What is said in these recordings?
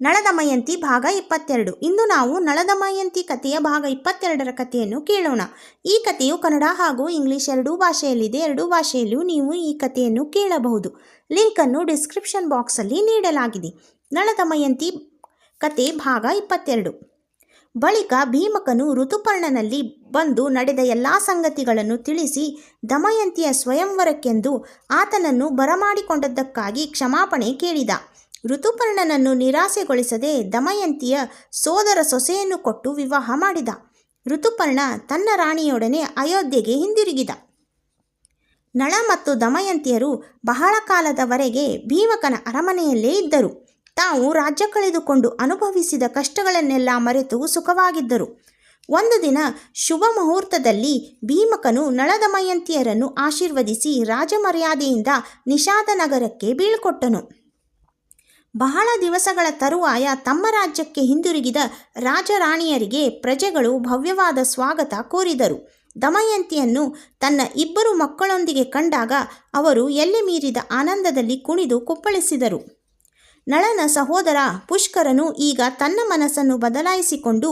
ನಳದಮಯಂತಿ ಭಾಗ ಇಪ್ಪತ್ತೆರಡು. ಇಂದು ನಾವು ನಳದಮಯಂತಿ ಕಥೆಯ ಭಾಗ ಇಪ್ಪತ್ತೆರಡರ ಕಥೆಯನ್ನು ಕೇಳೋಣ. ಈ ಕಥೆಯು ಕನ್ನಡ ಹಾಗೂ ಇಂಗ್ಲಿಷ್ ಎರಡೂ ಭಾಷೆಯಲ್ಲಿದೆ. ಎರಡೂ ಭಾಷೆಯಲ್ಲೂ ನೀವು ಈ ಕಥೆಯನ್ನು ಕೇಳಬಹುದು. ಲಿಂಕನ್ನು ಡಿಸ್ಕ್ರಿಪ್ಷನ್ ಬಾಕ್ಸಲ್ಲಿ ನೀಡಲಾಗಿದೆ. ನಳದಮಯಂತಿ ಕತೆ ಭಾಗ ಇಪ್ಪತ್ತೆರಡು. ಬಳಿಕ ಭೀಮಕನು ಋತುಪರ್ಣನಲ್ಲಿ ಬಂದು ನಡೆದ ಎಲ್ಲ ಸಂಗತಿಗಳನ್ನು ತಿಳಿಸಿ ದಮಯಂತಿಯ ಸ್ವಯಂವರಕ್ಕೆಂದು ಆತನನ್ನು ಬರಮಾಡಿಕೊಂಡದ್ದಕ್ಕಾಗಿ ಕ್ಷಮಾಪಣೆ ಕೇಳಿದ. ಋತುಪರ್ಣನನ್ನು ನಿರಾಸೆಗೊಳಿಸದೆ ದಮಯಂತಿಯ ಸೋದರ ಸೊಸೆಯನ್ನು ಕೊಟ್ಟು ವಿವಾಹ ಮಾಡಿದ. ಋತುಪರ್ಣ ತನ್ನ ರಾಣಿಯೊಡನೆ ಅಯೋಧ್ಯೆಗೆ ಹಿಂದಿರುಗಿದ. ನಳ ಮತ್ತು ದಮಯಂತಿಯರು ಬಹಳ ಕಾಲದವರೆಗೆ ಭೀಮಕನ ಅರಮನೆಯಲ್ಲೇ ಇದ್ದರು. ತಾವು ರಾಜ್ಯ ಕಳೆದುಕೊಂಡು ಅನುಭವಿಸಿದ ಕಷ್ಟಗಳನ್ನೆಲ್ಲ ಮರೆತು ಸುಖವಾಗಿದ್ದರು. ಒಂದು ದಿನ ಶುಭ ಮುಹೂರ್ತದಲ್ಲಿ ಭೀಮಕನು ನಳದಮಯಂತಿಯರನ್ನು ಆಶೀರ್ವದಿಸಿ ರಾಜಮರ್ಯಾದೆಯಿಂದ ನಿಷಾದ ನಗರಕ್ಕೆ ಬೀಳ್ಕೊಟ್ಟನು. ಬಹಳ ದಿವಸಗಳ ತರುವಾಯ ತಮ್ಮ ರಾಜ್ಯಕ್ಕೆ ಹಿಂದಿರುಗಿದ ರಾಜರಾಣಿಯರಿಗೆ ಪ್ರಜೆಗಳು ಭವ್ಯವಾದ ಸ್ವಾಗತ ಕೋರಿದರು. ದಮಯಂತಿಯನ್ನು ತನ್ನ ಇಬ್ಬರು ಮಕ್ಕಳೊಂದಿಗೆ ಕಂಡಾಗ ಅವರು ಎಲ್ಲಿ ಮೀರಿದ ಆನಂದದಲ್ಲಿ ಕುಣಿದು ಕುಪ್ಪಳಿಸಿದರು. ನಳನ ಸಹೋದರ ಪುಷ್ಕರನು ಈಗ ತನ್ನ ಮನಸ್ಸನ್ನು ಬದಲಾಯಿಸಿಕೊಂಡು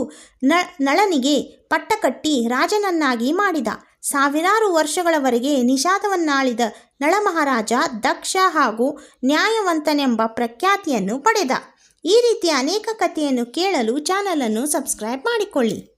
ನಳನಿಗೆ ಪಟ್ಟಕಟ್ಟಿ ರಾಜನನ್ನಾಗಿ ಮಾಡಿದ. ಸಾವಿರಾರು ವರ್ಷಗಳವರೆಗೆ ನಿಷಾದವನ್ನಾಳಿದ ನಳಮಹಾರಾಜ ದಕ್ಷ ಹಾಗೂ ನ್ಯಾಯವಂತನೆಂಬ ಪ್ರಖ್ಯಾತಿಯನ್ನು ಪಡೆದ. ಈ ರೀತಿಯ ಅನೇಕ ಕಥೆಯನ್ನು ಕೇಳಲು ಚಾನಲನ್ನು ಸಬ್ಸ್ಕ್ರೈಬ್ ಮಾಡಿಕೊಳ್ಳಿ.